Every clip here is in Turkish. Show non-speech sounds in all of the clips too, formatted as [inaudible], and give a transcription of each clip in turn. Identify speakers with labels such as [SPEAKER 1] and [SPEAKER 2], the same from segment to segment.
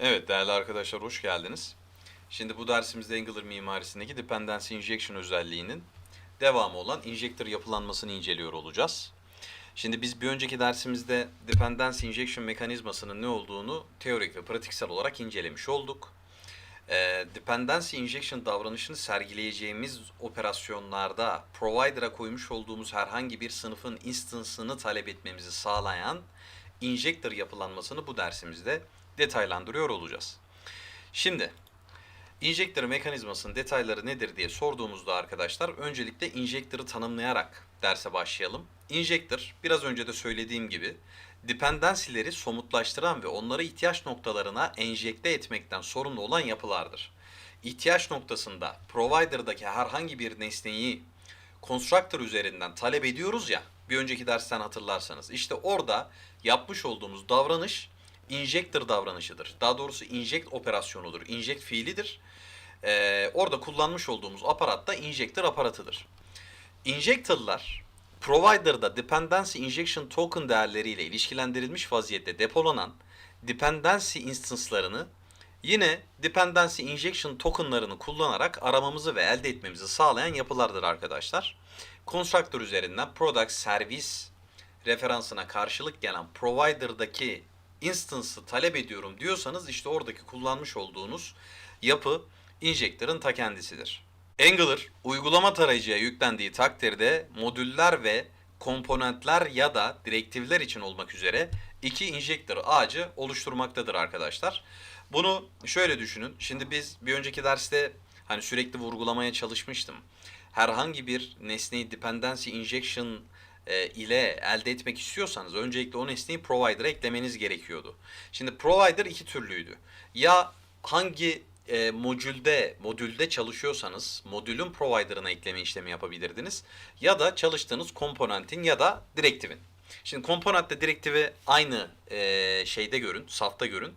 [SPEAKER 1] Evet değerli arkadaşlar hoş geldiniz. Şimdi bu dersimizde Angular mimarisindeki Dependency Injection özelliğinin devamı olan injector yapılanmasını inceliyor olacağız. Şimdi biz bir önceki dersimizde Dependency Injection mekanizmasının ne olduğunu teorik ve pratiksel olarak incelemiş olduk. Ee, dependency Injection davranışını sergileyeceğimiz operasyonlarda provider'a koymuş olduğumuz herhangi bir sınıfın instance'ını talep etmemizi sağlayan injector yapılanmasını bu dersimizde detaylandırıyor olacağız. Şimdi injector mekanizmasının detayları nedir diye sorduğumuzda arkadaşlar öncelikle injector'ı tanımlayarak derse başlayalım. Injector biraz önce de söylediğim gibi dependency'leri somutlaştıran ve onları ihtiyaç noktalarına enjekte etmekten sorumlu olan yapılardır. İhtiyaç noktasında provider'daki herhangi bir nesneyi constructor üzerinden talep ediyoruz ya bir önceki dersten hatırlarsanız işte orada yapmış olduğumuz davranış injector davranışıdır. Daha doğrusu inject operasyonudur. Inject fiilidir. Ee, orada kullanmış olduğumuz aparat da injector aparatıdır. Injector'lar provider'da dependency injection token değerleriyle ilişkilendirilmiş vaziyette depolanan dependency instance'larını yine dependency injection token'larını kullanarak aramamızı ve elde etmemizi sağlayan yapılardır arkadaşlar. Constructor üzerinden product service referansına karşılık gelen provider'daki instance'ı talep ediyorum diyorsanız işte oradaki kullanmış olduğunuz yapı injector'ın ta kendisidir. Angular uygulama tarayıcıya yüklendiği takdirde modüller ve komponentler ya da direktifler için olmak üzere iki injector ağacı oluşturmaktadır arkadaşlar. Bunu şöyle düşünün. Şimdi biz bir önceki derste hani sürekli vurgulamaya çalışmıştım. Herhangi bir nesneyi dependency injection e, ile elde etmek istiyorsanız öncelikle o nesneyi provider'a eklemeniz gerekiyordu. Şimdi provider iki türlüydü. Ya hangi e, modülde modülde çalışıyorsanız modülün provider'ına ekleme işlemi yapabilirdiniz ya da çalıştığınız komponentin ya da direktifin. Şimdi komponentle direktifi aynı e, şeyde görün, safta görün.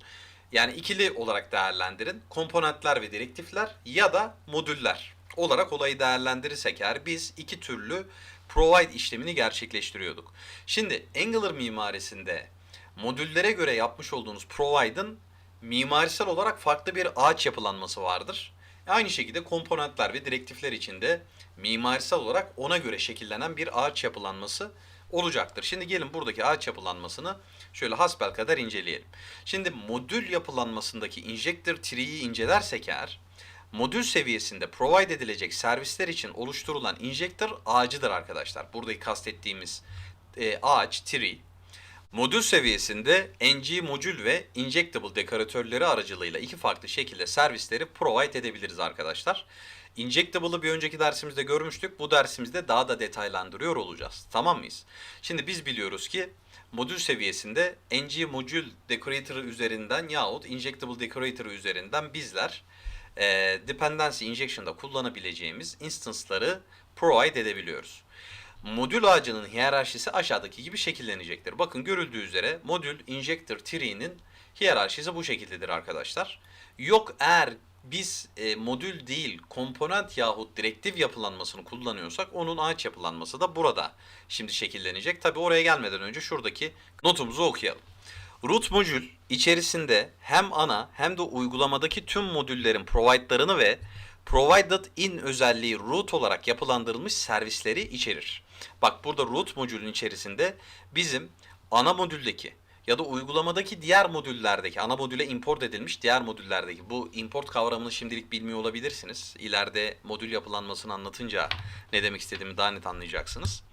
[SPEAKER 1] Yani ikili olarak değerlendirin. Komponentler ve direktifler ya da modüller olarak olayı değerlendirirsek eğer biz iki türlü provide işlemini gerçekleştiriyorduk. Şimdi Angular mimarisinde modüllere göre yapmış olduğunuz provide'ın mimarisel olarak farklı bir ağaç yapılanması vardır. Aynı şekilde komponentler ve direktifler için de mimarisel olarak ona göre şekillenen bir ağaç yapılanması olacaktır. Şimdi gelin buradaki ağaç yapılanmasını şöyle hasbelkader inceleyelim. Şimdi modül yapılanmasındaki injector tree'yi incelersek eğer modül seviyesinde provide edilecek servisler için oluşturulan injector ağacıdır arkadaşlar. Buradaki kastettiğimiz e, ağaç tree. Modül seviyesinde ng modül ve injectable dekoratörleri aracılığıyla iki farklı şekilde servisleri provide edebiliriz arkadaşlar. Injectable'ı bir önceki dersimizde görmüştük. Bu dersimizde daha da detaylandırıyor olacağız. Tamam mıyız? Şimdi biz biliyoruz ki modül seviyesinde ng modül decorator üzerinden yahut injectable decorator üzerinden bizler e, dependency injection'da kullanabileceğimiz instance'ları provide edebiliyoruz. Modül ağacının hiyerarşisi aşağıdaki gibi şekillenecektir. Bakın görüldüğü üzere modül injector tree'nin hiyerarşisi bu şekildedir arkadaşlar. Yok eğer biz e, modül değil komponent yahut direktif yapılanmasını kullanıyorsak onun ağaç yapılanması da burada şimdi şekillenecek. Tabi oraya gelmeden önce şuradaki notumuzu okuyalım. Root modül içerisinde hem ana hem de uygulamadaki tüm modüllerin provide'larını ve provided in özelliği root olarak yapılandırılmış servisleri içerir. Bak burada root modülün içerisinde bizim ana modüldeki ya da uygulamadaki diğer modüllerdeki ana modüle import edilmiş diğer modüllerdeki bu import kavramını şimdilik bilmiyor olabilirsiniz. İleride modül yapılanmasını anlatınca ne demek istediğimi daha net anlayacaksınız.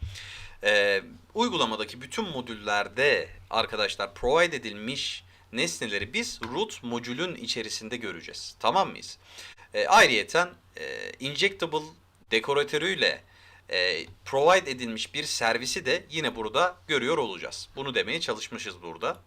[SPEAKER 1] Ee, uygulamadaki bütün modüllerde arkadaşlar provide edilmiş nesneleri biz root modülün içerisinde göreceğiz. Tamam mıyız? E, ayrıyeten e, injectable dekoratörüyle e, provide edilmiş bir servisi de yine burada görüyor olacağız. Bunu demeye çalışmışız burada.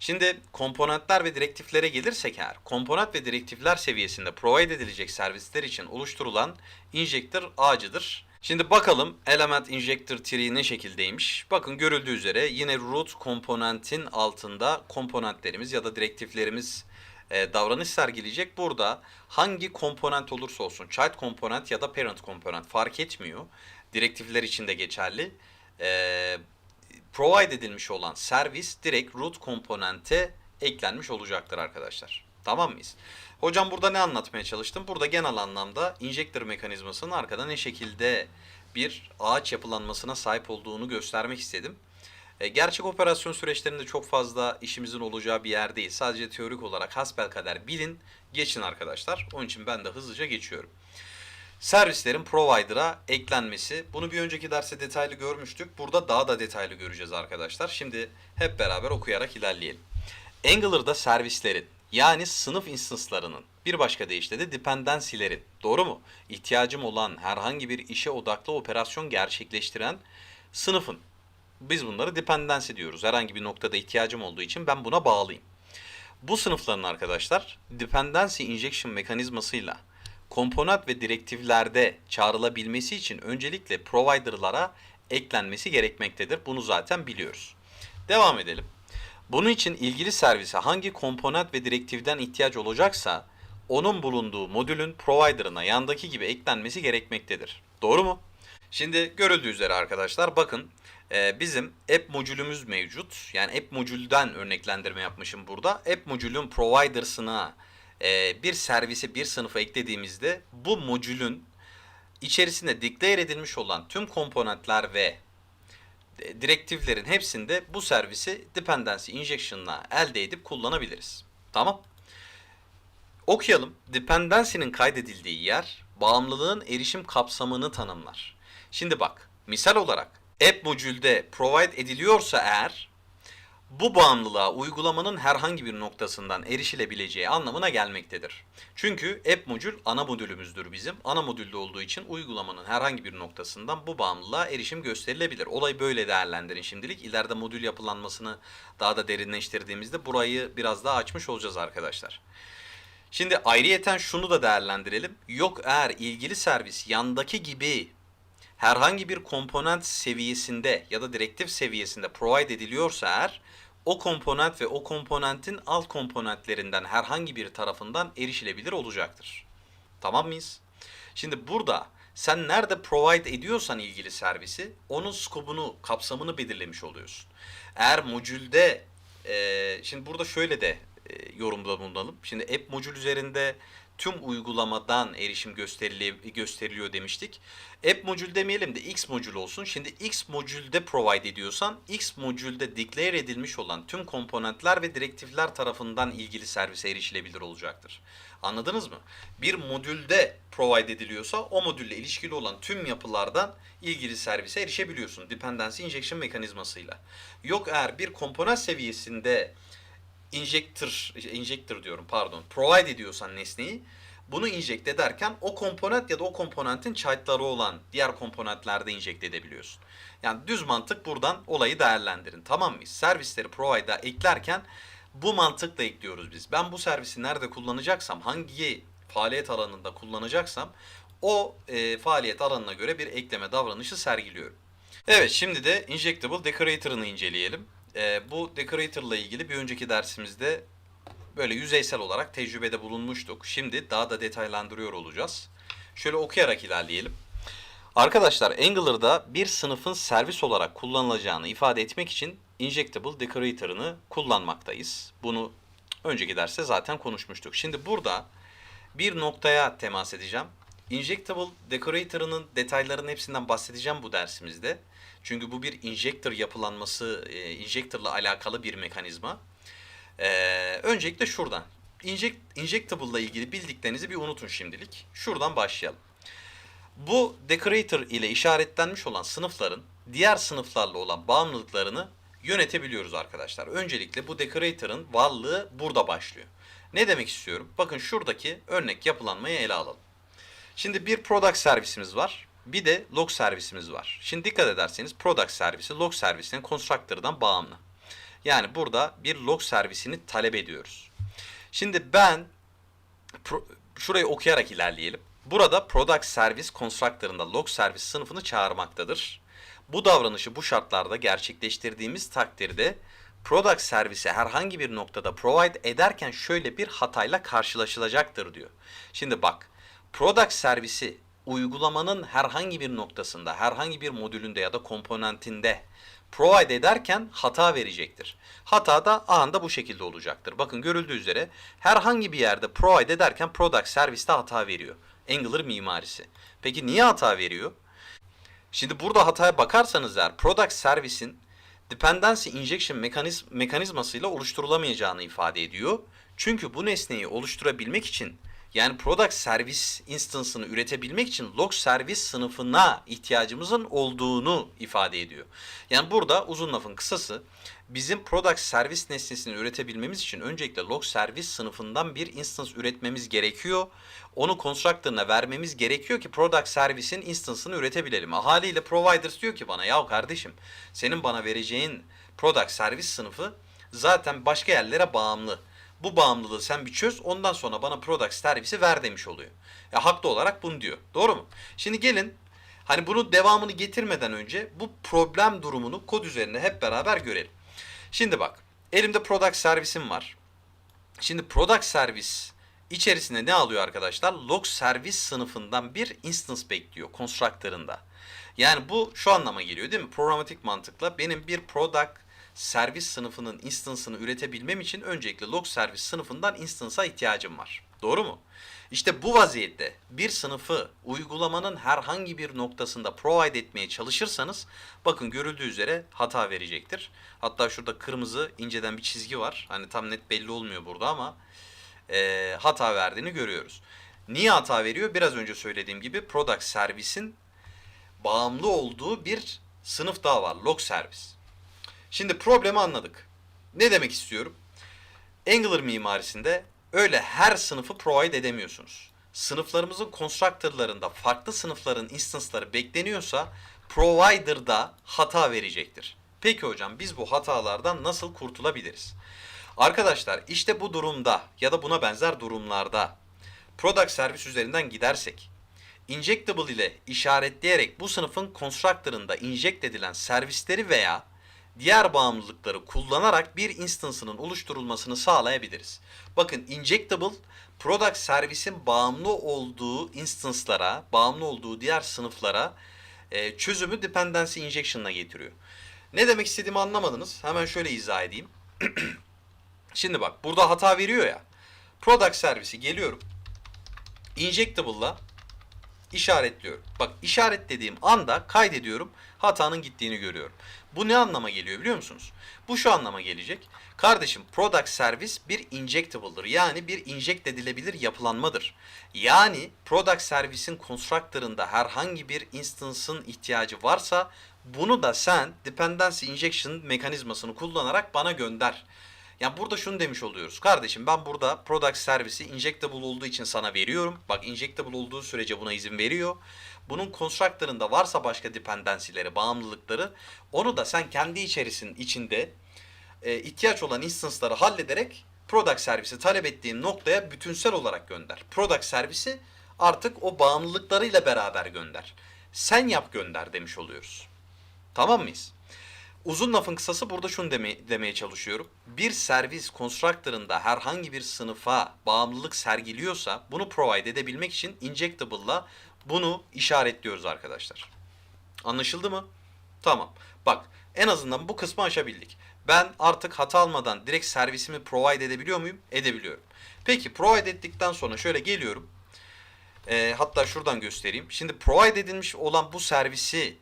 [SPEAKER 1] Şimdi komponentler ve direktiflere gelirsek eğer, komponent ve direktifler seviyesinde provide edilecek servisler için oluşturulan injector ağacıdır. Şimdi bakalım element injector tree ne şekildeymiş. Bakın görüldüğü üzere yine root komponentin altında komponentlerimiz ya da direktiflerimiz e, davranış sergileyecek. Burada hangi komponent olursa olsun, child komponent ya da parent komponent fark etmiyor. Direktifler için de geçerli. E, provide edilmiş olan servis direkt root komponente eklenmiş olacaktır arkadaşlar. Tamam mıyız? Hocam burada ne anlatmaya çalıştım? Burada genel anlamda injektör mekanizmasının arkada ne şekilde bir ağaç yapılanmasına sahip olduğunu göstermek istedim. E, gerçek operasyon süreçlerinde çok fazla işimizin olacağı bir yer değil. Sadece teorik olarak hasbelkader bilin, geçin arkadaşlar. Onun için ben de hızlıca geçiyorum. Servislerin provider'a eklenmesi. Bunu bir önceki derste detaylı görmüştük. Burada daha da detaylı göreceğiz arkadaşlar. Şimdi hep beraber okuyarak ilerleyelim. Angular'da servislerin yani sınıf instance'larının bir başka deyişle de dependency'lerin doğru mu? İhtiyacım olan herhangi bir işe odaklı operasyon gerçekleştiren sınıfın biz bunları dependency diyoruz. Herhangi bir noktada ihtiyacım olduğu için ben buna bağlıyım. Bu sınıfların arkadaşlar dependency injection mekanizmasıyla komponent ve direktiflerde çağrılabilmesi için öncelikle provider'lara eklenmesi gerekmektedir. Bunu zaten biliyoruz. Devam edelim. Bunun için ilgili servise hangi komponent ve direktifden ihtiyaç olacaksa onun bulunduğu modülün provider'ına yandaki gibi eklenmesi gerekmektedir. Doğru mu? Şimdi görüldüğü üzere arkadaşlar bakın e, bizim app modülümüz mevcut. Yani app modülden örneklendirme yapmışım burada. App modülün provider'sına e, bir servisi bir sınıfa eklediğimizde bu modülün içerisinde declare edilmiş olan tüm komponentler ve direktiflerin hepsinde bu servisi dependency injection'la elde edip kullanabiliriz. Tamam. Okuyalım. Dependency'nin kaydedildiği yer bağımlılığın erişim kapsamını tanımlar. Şimdi bak, misal olarak app modülde provide ediliyorsa eğer bu bağımlılığa uygulamanın herhangi bir noktasından erişilebileceği anlamına gelmektedir. Çünkü app modül ana modülümüzdür bizim. Ana modülde olduğu için uygulamanın herhangi bir noktasından bu bağımlılığa erişim gösterilebilir. Olayı böyle değerlendirin şimdilik. İleride modül yapılanmasını daha da derinleştirdiğimizde burayı biraz daha açmış olacağız arkadaşlar. Şimdi ayrıyeten şunu da değerlendirelim. Yok eğer ilgili servis yandaki gibi herhangi bir komponent seviyesinde ya da direktif seviyesinde provide ediliyorsa eğer o komponent ve o komponentin alt komponentlerinden herhangi bir tarafından erişilebilir olacaktır. Tamam mıyız? Şimdi burada sen nerede provide ediyorsan ilgili servisi onun skobunu, kapsamını belirlemiş oluyorsun. Eğer modülde, e, şimdi burada şöyle de e, yorumda bulunalım. Şimdi app modül üzerinde tüm uygulamadan erişim gösterili, gösteriliyor demiştik. App modül demeyelim de X modül olsun. Şimdi X modülde provide ediyorsan X modülde declare edilmiş olan tüm komponentler ve direktifler tarafından ilgili servise erişilebilir olacaktır. Anladınız mı? Bir modülde provide ediliyorsa o modülle ilişkili olan tüm yapılardan ilgili servise erişebiliyorsun. Dependency injection mekanizmasıyla. Yok eğer bir komponent seviyesinde injector, injector diyorum pardon, provide ediyorsan nesneyi bunu inject ederken o komponent ya da o komponentin child'ları olan diğer komponentlerde inject edebiliyorsun. Yani düz mantık buradan olayı değerlendirin. Tamam mıyız? Servisleri provide'a eklerken bu mantıkla ekliyoruz biz. Ben bu servisi nerede kullanacaksam, hangi faaliyet alanında kullanacaksam o e, faaliyet alanına göre bir ekleme davranışı sergiliyorum. Evet şimdi de Injectable Decorator'ını inceleyelim. E, bu Decorator ile ilgili bir önceki dersimizde böyle yüzeysel olarak tecrübede bulunmuştuk. Şimdi daha da detaylandırıyor olacağız. Şöyle okuyarak ilerleyelim. Arkadaşlar Angular'da bir sınıfın servis olarak kullanılacağını ifade etmek için Injectable Decorator'ını kullanmaktayız. Bunu önceki derste zaten konuşmuştuk. Şimdi burada bir noktaya temas edeceğim. Injectable Decorator'ının detaylarının hepsinden bahsedeceğim bu dersimizde. Çünkü bu bir injector yapılanması, e, injector'la alakalı bir mekanizma. Ee, öncelikle şuradan. Inject, injectable ile ilgili bildiklerinizi bir unutun şimdilik. Şuradan başlayalım. Bu decorator ile işaretlenmiş olan sınıfların diğer sınıflarla olan bağımlılıklarını yönetebiliyoruz arkadaşlar. Öncelikle bu decorator'ın varlığı burada başlıyor. Ne demek istiyorum? Bakın şuradaki örnek yapılanmayı ele alalım. Şimdi bir product servisimiz var. Bir de log servisimiz var. Şimdi dikkat ederseniz product servisi log servisinin constructor'dan bağımlı. Yani burada bir log servisini talep ediyoruz. Şimdi ben şurayı okuyarak ilerleyelim. Burada product service constructor'ında log servis sınıfını çağırmaktadır. Bu davranışı bu şartlarda gerçekleştirdiğimiz takdirde product servise herhangi bir noktada provide ederken şöyle bir hatayla karşılaşılacaktır diyor. Şimdi bak product servisi uygulamanın herhangi bir noktasında, herhangi bir modülünde ya da komponentinde provide ederken hata verecektir. Hata da anında bu şekilde olacaktır. Bakın görüldüğü üzere herhangi bir yerde provide ederken product serviste hata veriyor. Angular mimarisi. Peki niye hata veriyor? Şimdi burada hataya bakarsanız eğer product service'in dependency injection mekaniz mekanizmasıyla oluşturulamayacağını ifade ediyor. Çünkü bu nesneyi oluşturabilmek için yani product service instance'ını üretebilmek için log service sınıfına ihtiyacımızın olduğunu ifade ediyor. Yani burada uzun lafın kısası bizim product service nesnesini üretebilmemiz için öncelikle log service sınıfından bir instance üretmemiz gerekiyor. Onu constructor'ına vermemiz gerekiyor ki product service'in instance'ını üretebilelim. Haliyle providers diyor ki bana ya kardeşim senin bana vereceğin product service sınıfı zaten başka yerlere bağımlı. Bu bağımlılığı sen bir çöz ondan sonra bana product servisi ver demiş oluyor. Ya haklı olarak bunu diyor. Doğru mu? Şimdi gelin hani bunu devamını getirmeden önce bu problem durumunu kod üzerine hep beraber görelim. Şimdi bak elimde product servisim var. Şimdi product service içerisinde ne alıyor arkadaşlar? Log service sınıfından bir instance bekliyor constructor'ında. Yani bu şu anlama geliyor değil mi? Programatik mantıkla benim bir product servis sınıfının instance'ını üretebilmem için öncelikle log servis sınıfından instance'a ihtiyacım var. Doğru mu? İşte bu vaziyette bir sınıfı uygulamanın herhangi bir noktasında provide etmeye çalışırsanız bakın görüldüğü üzere hata verecektir. Hatta şurada kırmızı inceden bir çizgi var. Hani tam net belli olmuyor burada ama e, hata verdiğini görüyoruz. Niye hata veriyor? Biraz önce söylediğim gibi product servisin bağımlı olduğu bir sınıf daha var. Log servis. Şimdi problemi anladık. Ne demek istiyorum? Angular mimarisinde öyle her sınıfı provide edemiyorsunuz. Sınıflarımızın constructor'larında farklı sınıfların instance'ları bekleniyorsa provider'da hata verecektir. Peki hocam biz bu hatalardan nasıl kurtulabiliriz? Arkadaşlar işte bu durumda ya da buna benzer durumlarda product servis üzerinden gidersek injectable ile işaretleyerek bu sınıfın constructor'ında inject edilen servisleri veya diğer bağımlılıkları kullanarak bir instance'ının oluşturulmasını sağlayabiliriz. Bakın injectable product servisin bağımlı olduğu instance'lara, bağımlı olduğu diğer sınıflara e, çözümü dependency injection'la getiriyor. Ne demek istediğimi anlamadınız. Hemen şöyle izah edeyim. [clears throat] Şimdi bak burada hata veriyor ya. Product servisi geliyorum. Injectable'la işaretliyorum. Bak işaretlediğim anda kaydediyorum. Hatanın gittiğini görüyorum. Bu ne anlama geliyor biliyor musunuz? Bu şu anlama gelecek. Kardeşim product service bir injectable'dır. Yani bir inject edilebilir yapılanmadır. Yani product service'in constructor'ında herhangi bir instance'ın ihtiyacı varsa bunu da sen dependency injection mekanizmasını kullanarak bana gönder. Yani burada şunu demiş oluyoruz. Kardeşim ben burada product servisi injectable olduğu için sana veriyorum. Bak injectable olduğu sürece buna izin veriyor. Bunun constructor'ında varsa başka dependency'leri, bağımlılıkları onu da sen kendi içerisinin içinde e, ihtiyaç olan instance'ları hallederek product servisi talep ettiğin noktaya bütünsel olarak gönder. Product servisi artık o bağımlılıklarıyla beraber gönder. Sen yap gönder demiş oluyoruz. Tamam mıyız? Uzun lafın kısası burada şunu deme, demeye çalışıyorum. Bir servis constructor'ında herhangi bir sınıfa bağımlılık sergiliyorsa bunu provide edebilmek için injectable'la bunu işaretliyoruz arkadaşlar. Anlaşıldı mı? Tamam. Bak en azından bu kısmı aşabildik. Ben artık hata almadan direkt servisimi provide edebiliyor muyum? Edebiliyorum. Peki provide ettikten sonra şöyle geliyorum. Ee, hatta şuradan göstereyim. Şimdi provide edilmiş olan bu servisi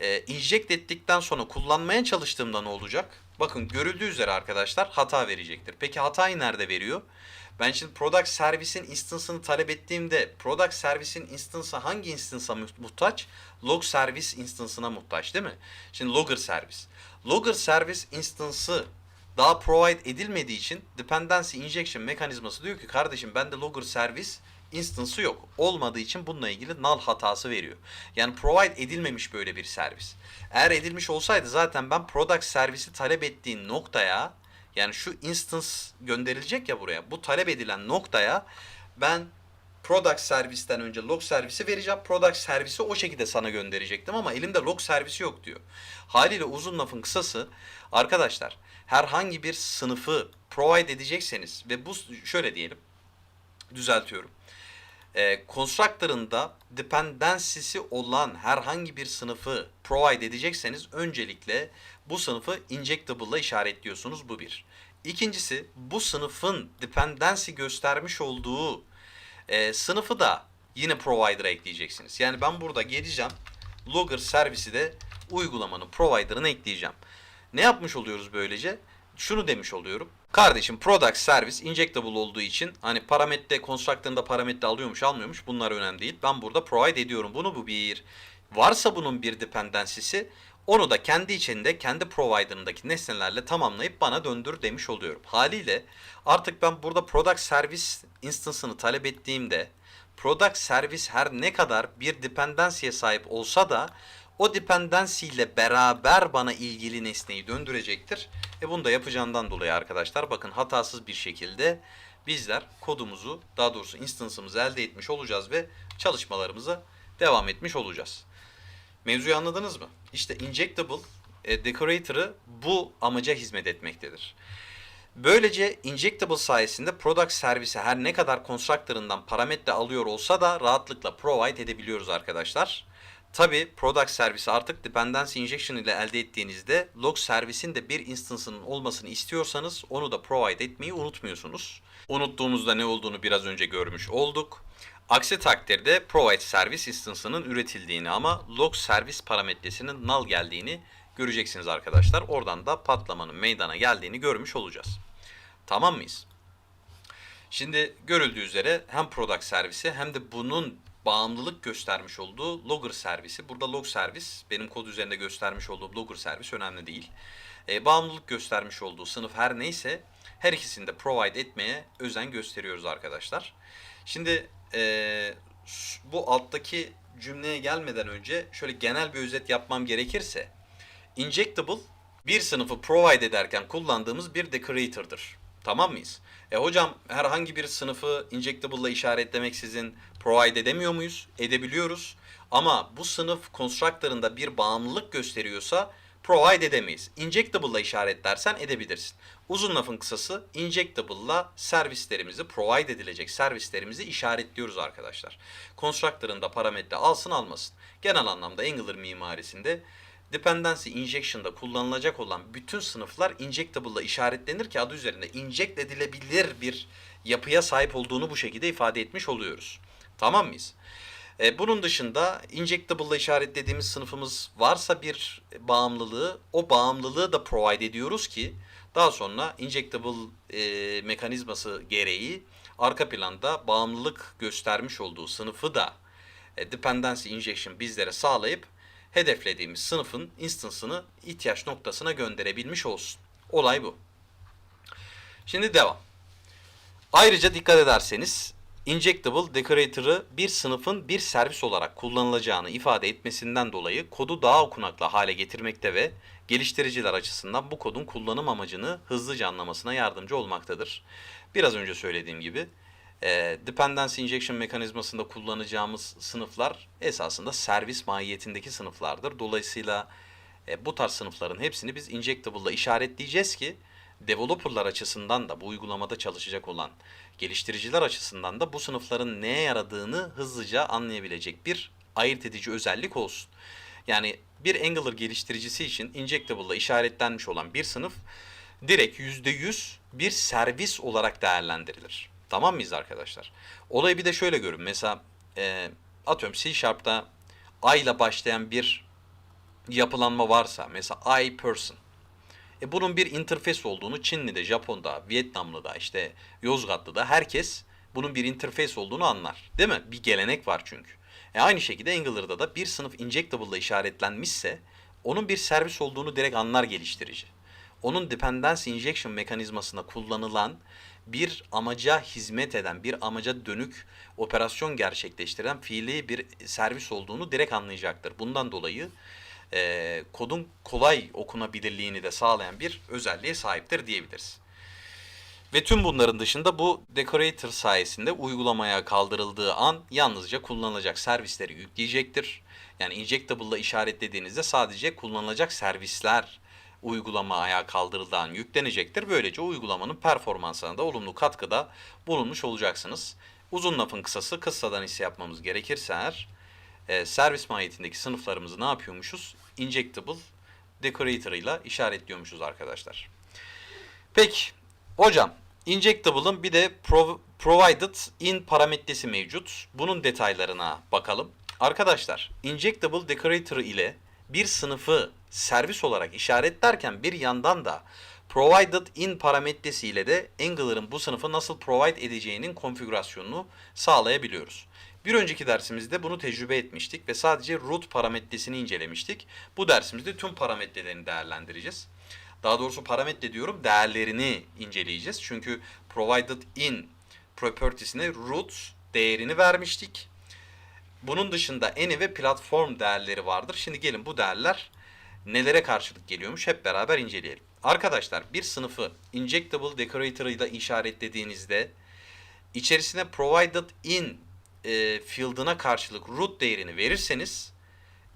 [SPEAKER 1] e, inject ettikten sonra kullanmaya çalıştığımda ne olacak? Bakın görüldüğü üzere arkadaşlar hata verecektir. Peki hatayı nerede veriyor? Ben şimdi product servisin instance'ını talep ettiğimde product servisin instance'ı hangi instance'a muhtaç? Log service instance'ına muhtaç değil mi? Şimdi logger service. Logger service instance'ı daha provide edilmediği için dependency injection mekanizması diyor ki kardeşim bende logger service instance'ı yok. Olmadığı için bununla ilgili null hatası veriyor. Yani provide edilmemiş böyle bir servis. Eğer edilmiş olsaydı zaten ben product servisi talep ettiğin noktaya yani şu instance gönderilecek ya buraya. Bu talep edilen noktaya ben product servisten önce log servisi vereceğim. Product servisi o şekilde sana gönderecektim ama elimde log servisi yok diyor. Haliyle uzun lafın kısası arkadaşlar herhangi bir sınıfı provide edecekseniz ve bu şöyle diyelim düzeltiyorum. E, constructor'ında dependency'si olan herhangi bir sınıfı provide edecekseniz öncelikle bu sınıfı injectable'la işaretliyorsunuz. Bu bir. İkincisi bu sınıfın dependency göstermiş olduğu e, sınıfı da yine provider'a ekleyeceksiniz. Yani ben burada geleceğim logger servisi de uygulamanın provider'ına ekleyeceğim. Ne yapmış oluyoruz böylece? Şunu demiş oluyorum. Kardeşim product service injectable olduğu için hani parametre constructor'ında parametre alıyormuş almıyormuş bunlar önemli değil. Ben burada provide ediyorum bunu bu bir. Varsa bunun bir dependency'si onu da kendi içinde kendi provider'ındaki nesnelerle tamamlayıp bana döndür demiş oluyorum. Haliyle artık ben burada product service instance'ını talep ettiğimde product service her ne kadar bir dependency'ye sahip olsa da o dependency beraber bana ilgili nesneyi döndürecektir. E bunu da yapacağından dolayı arkadaşlar bakın hatasız bir şekilde bizler kodumuzu daha doğrusu instance'ımızı elde etmiş olacağız ve çalışmalarımıza devam etmiş olacağız. Mevzuyu anladınız mı? İşte injectable e, decorator'ı bu amaca hizmet etmektedir. Böylece injectable sayesinde product servisi her ne kadar constructor'ından parametre alıyor olsa da rahatlıkla provide edebiliyoruz arkadaşlar. Tabi product servisi artık dependency injection ile elde ettiğinizde log servisin de bir instance'ının olmasını istiyorsanız onu da provide etmeyi unutmuyorsunuz. Unuttuğumuzda ne olduğunu biraz önce görmüş olduk. Aksi takdirde provide service instance'ının üretildiğini ama log service parametresinin null geldiğini göreceksiniz arkadaşlar. Oradan da patlamanın meydana geldiğini görmüş olacağız. Tamam mıyız? Şimdi görüldüğü üzere hem product servisi hem de bunun bağımlılık göstermiş olduğu logger servisi. Burada log servis benim kod üzerinde göstermiş olduğum logger servis önemli değil. E, bağımlılık göstermiş olduğu sınıf her neyse her ikisini de provide etmeye özen gösteriyoruz arkadaşlar. Şimdi e, bu alttaki cümleye gelmeden önce şöyle genel bir özet yapmam gerekirse injectable bir sınıfı provide ederken kullandığımız bir decorator'dır. Tamam mıyız? E hocam herhangi bir sınıfı injectable ile işaretlemeksizin provide edemiyor muyuz? Edebiliyoruz. Ama bu sınıf constructor'ında bir bağımlılık gösteriyorsa provide edemeyiz. Injectable ile işaretlersen edebilirsin. Uzun lafın kısası injectable ile servislerimizi provide edilecek servislerimizi işaretliyoruz arkadaşlar. Constructor'ın parametre alsın almasın. Genel anlamda Angular mimarisinde dependency injection'da kullanılacak olan bütün sınıflar injectable ile işaretlenir ki adı üzerinde inject edilebilir bir yapıya sahip olduğunu bu şekilde ifade etmiş oluyoruz. Tamam mıyız? E, bunun dışında injectable ile işaretlediğimiz sınıfımız varsa bir bağımlılığı, o bağımlılığı da provide ediyoruz ki daha sonra injectable e, mekanizması gereği arka planda bağımlılık göstermiş olduğu sınıfı da e, dependency injection bizlere sağlayıp hedeflediğimiz sınıfın instance'ını ihtiyaç noktasına gönderebilmiş olsun. Olay bu. Şimdi devam. Ayrıca dikkat ederseniz Injectable Decorator'ı bir sınıfın bir servis olarak kullanılacağını ifade etmesinden dolayı kodu daha okunaklı hale getirmekte ve geliştiriciler açısından bu kodun kullanım amacını hızlıca anlamasına yardımcı olmaktadır. Biraz önce söylediğim gibi e, dependency injection mekanizmasında kullanacağımız sınıflar esasında servis mahiyetindeki sınıflardır. Dolayısıyla e, bu tarz sınıfların hepsini biz injectable ile işaretleyeceğiz ki developerlar açısından da bu uygulamada çalışacak olan geliştiriciler açısından da bu sınıfların neye yaradığını hızlıca anlayabilecek bir ayırt edici özellik olsun. Yani bir Angular geliştiricisi için injectable ile işaretlenmiş olan bir sınıf direkt %100 bir servis olarak değerlendirilir. Tamam mıyız arkadaşlar? Olayı bir de şöyle görün. Mesela e, atıyorum C Sharp'ta I ile başlayan bir yapılanma varsa mesela I person. E bunun bir interfez olduğunu Çinli'de, Japon'da, Vietnamlı'da, işte Yozgatlı'da herkes bunun bir interfez olduğunu anlar. Değil mi? Bir gelenek var çünkü. E aynı şekilde Angular'da da bir sınıf injectable ile işaretlenmişse onun bir servis olduğunu direkt anlar geliştirici. Onun dependency injection mekanizmasında kullanılan bir amaca hizmet eden, bir amaca dönük operasyon gerçekleştiren fiili bir servis olduğunu direkt anlayacaktır. Bundan dolayı e, kodun kolay okunabilirliğini de sağlayan bir özelliğe sahiptir diyebiliriz. Ve tüm bunların dışında bu decorator sayesinde uygulamaya kaldırıldığı an yalnızca kullanılacak servisleri yükleyecektir. Yani injectable ile işaretlediğinizde sadece kullanılacak servisler uygulama ayağa kaldırıldığı an yüklenecektir. Böylece uygulamanın performansına da olumlu katkıda bulunmuş olacaksınız. Uzun lafın kısası kıssadan ise yapmamız gerekirse eğer e, servis mahiyetindeki sınıflarımızı ne yapıyormuşuz? Injectable decorator ile işaretliyormuşuz arkadaşlar. Peki hocam injectable'ın bir de prov- provided in parametresi mevcut. Bunun detaylarına bakalım. Arkadaşlar injectable decorator ile bir sınıfı servis olarak işaretlerken bir yandan da provided in parametresi ile de Angular'ın bu sınıfı nasıl provide edeceğinin konfigürasyonunu sağlayabiliyoruz. Bir önceki dersimizde bunu tecrübe etmiştik ve sadece root parametresini incelemiştik. Bu dersimizde tüm parametrelerini değerlendireceğiz. Daha doğrusu parametre diyorum değerlerini inceleyeceğiz. Çünkü provided in propertiesine root değerini vermiştik. Bunun dışında any ve platform değerleri vardır. Şimdi gelin bu değerler nelere karşılık geliyormuş hep beraber inceleyelim. Arkadaşlar bir sınıfı injectable decorator ile işaretlediğinizde içerisine provided in e, field'ına karşılık root değerini verirseniz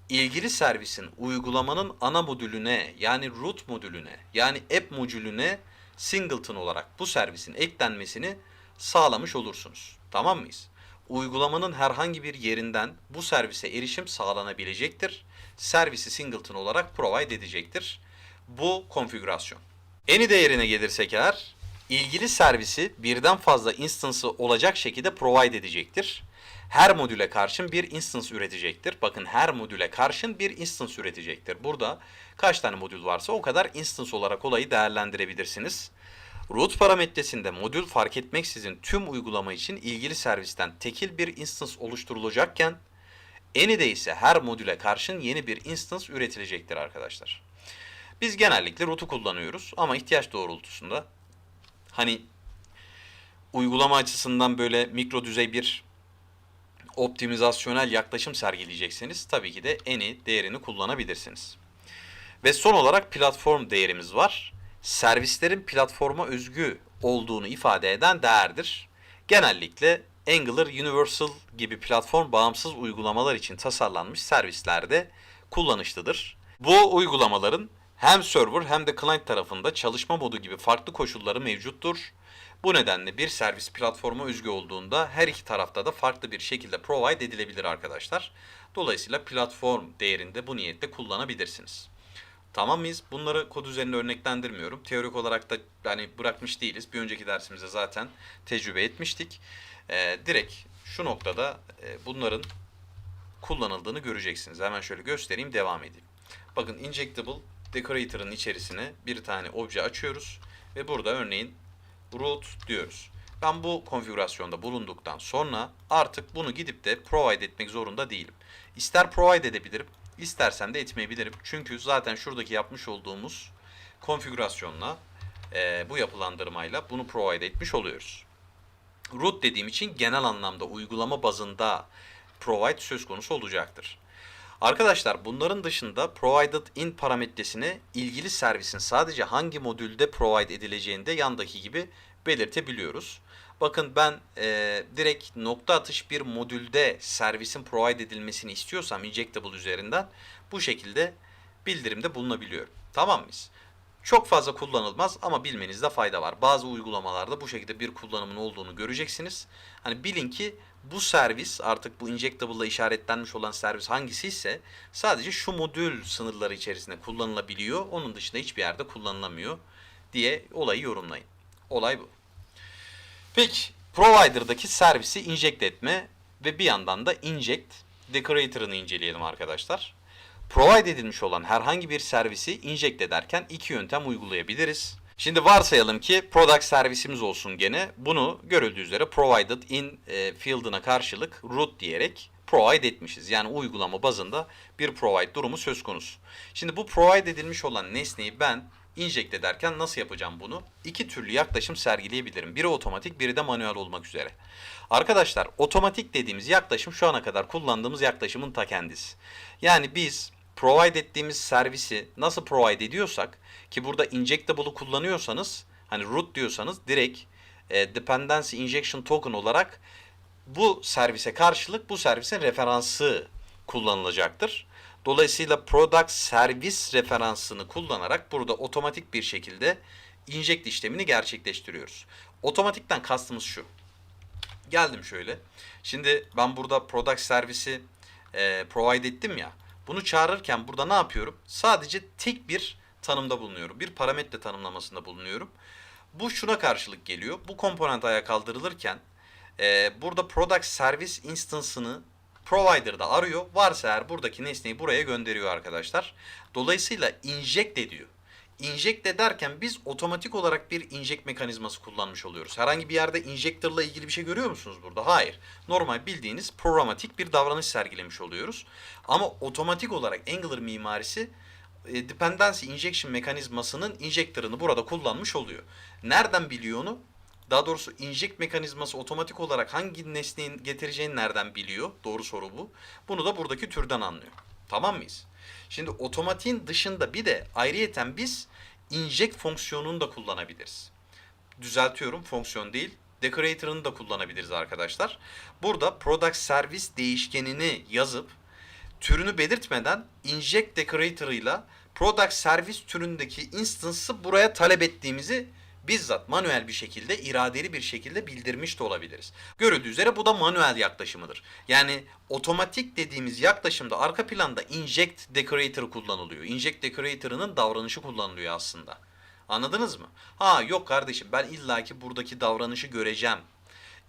[SPEAKER 1] ilgili servisin uygulamanın ana modülüne yani root modülüne yani app modülüne singleton olarak bu servisin eklenmesini sağlamış olursunuz. Tamam mıyız? Uygulamanın herhangi bir yerinden bu servise erişim sağlanabilecektir. Servisi singleton olarak provide edecektir. Bu konfigürasyon. Eni değerine gelirsek eğer ilgili servisi birden fazla instance'ı olacak şekilde provide edecektir. Her modüle karşın bir instance üretecektir. Bakın her modüle karşın bir instance üretecektir. Burada kaç tane modül varsa o kadar instance olarak olayı değerlendirebilirsiniz. Root parametresinde modül fark etmeksizin tüm uygulama için ilgili servisten tekil bir instance oluşturulacakken Any'de ise her modüle karşın yeni bir instance üretilecektir arkadaşlar. Biz genellikle root'u kullanıyoruz ama ihtiyaç doğrultusunda hani uygulama açısından böyle mikro düzey bir optimizasyonel yaklaşım sergileyecekseniz tabii ki de any değerini kullanabilirsiniz. Ve son olarak platform değerimiz var. Servislerin platforma özgü olduğunu ifade eden değerdir. Genellikle Angular Universal gibi platform bağımsız uygulamalar için tasarlanmış servislerde kullanışlıdır. Bu uygulamaların hem server hem de client tarafında çalışma modu gibi farklı koşulları mevcuttur. Bu nedenle bir servis platforma özgü olduğunda her iki tarafta da farklı bir şekilde provide edilebilir arkadaşlar. Dolayısıyla platform değerinde bu niyetle kullanabilirsiniz. Tamam mıyız? Bunları kod üzerinde örneklendirmiyorum. Teorik olarak da yani bırakmış değiliz. Bir önceki dersimizde zaten tecrübe etmiştik. Ee, direkt şu noktada e, bunların kullanıldığını göreceksiniz. Hemen şöyle göstereyim, devam edeyim. Bakın injectable decorator'ın içerisine bir tane obje açıyoruz ve burada örneğin root diyoruz. Ben bu konfigürasyonda bulunduktan sonra artık bunu gidip de provide etmek zorunda değilim. İster provide edebilirim, istersem de etmeyebilirim. Çünkü zaten şuradaki yapmış olduğumuz konfigürasyonla e, bu yapılandırmayla bunu provide etmiş oluyoruz. Root dediğim için genel anlamda uygulama bazında provide söz konusu olacaktır. Arkadaşlar bunların dışında provided in parametresine ilgili servisin sadece hangi modülde provide edileceğini de yandaki gibi belirtebiliyoruz. Bakın ben e, direkt nokta atış bir modülde servisin provide edilmesini istiyorsam injectable üzerinden bu şekilde bildirimde bulunabiliyorum. Tamam mıyız? Çok fazla kullanılmaz ama bilmenizde fayda var. Bazı uygulamalarda bu şekilde bir kullanımın olduğunu göreceksiniz. Hani bilin ki bu servis artık bu injectable ile işaretlenmiş olan servis hangisi ise sadece şu modül sınırları içerisinde kullanılabiliyor. Onun dışında hiçbir yerde kullanılamıyor diye olayı yorumlayın. Olay bu. Peki provider'daki servisi inject etme ve bir yandan da inject decorator'ını inceleyelim arkadaşlar. Provide edilmiş olan herhangi bir servisi inject ederken iki yöntem uygulayabiliriz. Şimdi varsayalım ki product servisimiz olsun gene. Bunu görüldüğü üzere provided in e, field'ına karşılık root diyerek provide etmişiz. Yani uygulama bazında bir provide durumu söz konusu. Şimdi bu provide edilmiş olan nesneyi ben inject ederken nasıl yapacağım bunu? İki türlü yaklaşım sergileyebilirim. Biri otomatik, biri de manuel olmak üzere. Arkadaşlar otomatik dediğimiz yaklaşım şu ana kadar kullandığımız yaklaşımın ta kendisi. Yani biz provide ettiğimiz servisi nasıl provide ediyorsak ki burada injectable'ı kullanıyorsanız hani root diyorsanız direkt e, dependency injection token olarak bu servise karşılık bu servisin referansı kullanılacaktır. Dolayısıyla product servis referansını kullanarak burada otomatik bir şekilde inject işlemini gerçekleştiriyoruz. Otomatikten kastımız şu. Geldim şöyle. Şimdi ben burada product servisi e, provide ettim ya. Bunu çağırırken burada ne yapıyorum? Sadece tek bir tanımda bulunuyorum. Bir parametre tanımlamasında bulunuyorum. Bu şuna karşılık geliyor. Bu komponent ayağa kaldırılırken e, burada product service instance'ını provider'da arıyor. Varsa eğer buradaki nesneyi buraya gönderiyor arkadaşlar. Dolayısıyla inject ediyor. Inject ederken biz otomatik olarak bir inject mekanizması kullanmış oluyoruz. Herhangi bir yerde injector'la ilgili bir şey görüyor musunuz burada? Hayır. Normal bildiğiniz programatik bir davranış sergilemiş oluyoruz. Ama otomatik olarak Angular mimarisi e, dependency injection mekanizmasının injector'ını burada kullanmış oluyor. Nereden biliyor onu? Daha doğrusu inject mekanizması otomatik olarak hangi nesneyi getireceğini nereden biliyor? Doğru soru bu. Bunu da buradaki türden anlıyor. Tamam mıyız? Şimdi otomatiğin dışında bir de ayrıyeten biz inject fonksiyonunu da kullanabiliriz. Düzeltiyorum fonksiyon değil. Decorator'ını da kullanabiliriz arkadaşlar. Burada product service değişkenini yazıp türünü belirtmeden inject decorator ile product service türündeki instance'ı buraya talep ettiğimizi bizzat manuel bir şekilde, iradeli bir şekilde bildirmiş de olabiliriz. Görüldüğü üzere bu da manuel yaklaşımıdır. Yani otomatik dediğimiz yaklaşımda arka planda inject decorator kullanılıyor. Inject decorator'ının davranışı kullanılıyor aslında. Anladınız mı? Ha yok kardeşim ben illaki buradaki davranışı göreceğim.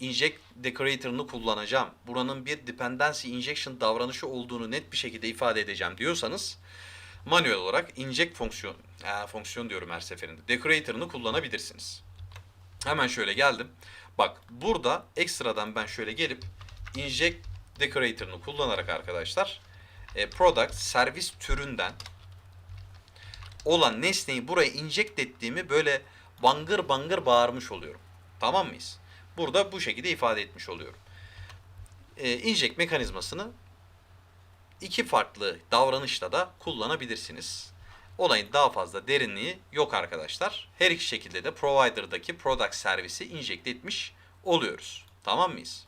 [SPEAKER 1] Inject decorator'ını kullanacağım. Buranın bir dependency injection davranışı olduğunu net bir şekilde ifade edeceğim diyorsanız manuel olarak inject fonksiyon, e, fonksiyon diyorum her seferinde. Decorator'ını kullanabilirsiniz. Hemen şöyle geldim. Bak burada ekstradan ben şöyle gelip inject decorator'ını kullanarak arkadaşlar e, product servis türünden olan nesneyi buraya inject ettiğimi böyle bangır bangır bağırmış oluyorum. Tamam mıyız? Burada bu şekilde ifade etmiş oluyorum. E, inject mekanizmasını iki farklı davranışla da kullanabilirsiniz. Olayın daha fazla derinliği yok arkadaşlar. Her iki şekilde de provider'daki product servisi inject etmiş oluyoruz. Tamam mıyız?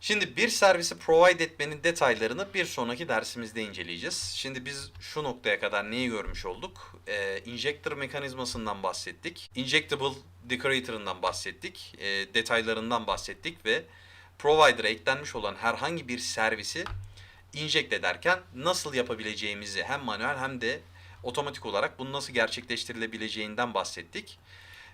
[SPEAKER 1] Şimdi bir servisi provide etmenin detaylarını bir sonraki dersimizde inceleyeceğiz. Şimdi biz şu noktaya kadar neyi görmüş olduk? Ee, injector mekanizmasından bahsettik. Injectable decorator'ından bahsettik. Ee, detaylarından bahsettik ve provider'a eklenmiş olan herhangi bir servisi inject ederken nasıl yapabileceğimizi hem manuel hem de otomatik olarak bunu nasıl gerçekleştirilebileceğinden bahsettik.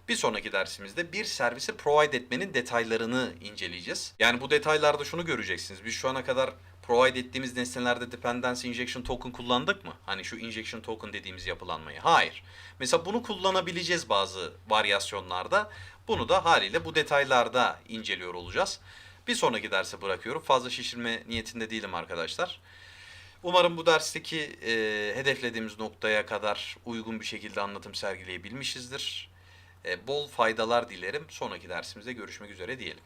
[SPEAKER 1] Bir sonraki dersimizde bir servisi provide etmenin detaylarını inceleyeceğiz. Yani bu detaylarda şunu göreceksiniz. Biz şu ana kadar provide ettiğimiz nesnelerde dependency injection token kullandık mı? Hani şu injection token dediğimiz yapılanmayı. Hayır. Mesela bunu kullanabileceğiz bazı varyasyonlarda. Bunu da haliyle bu detaylarda inceliyor olacağız. Bir sonraki derse bırakıyorum. Fazla şişirme niyetinde değilim arkadaşlar. Umarım bu dersteki e, hedeflediğimiz noktaya kadar uygun bir şekilde anlatım sergileyebilmişizdir. E, bol faydalar dilerim. Sonraki dersimizde görüşmek üzere diyelim.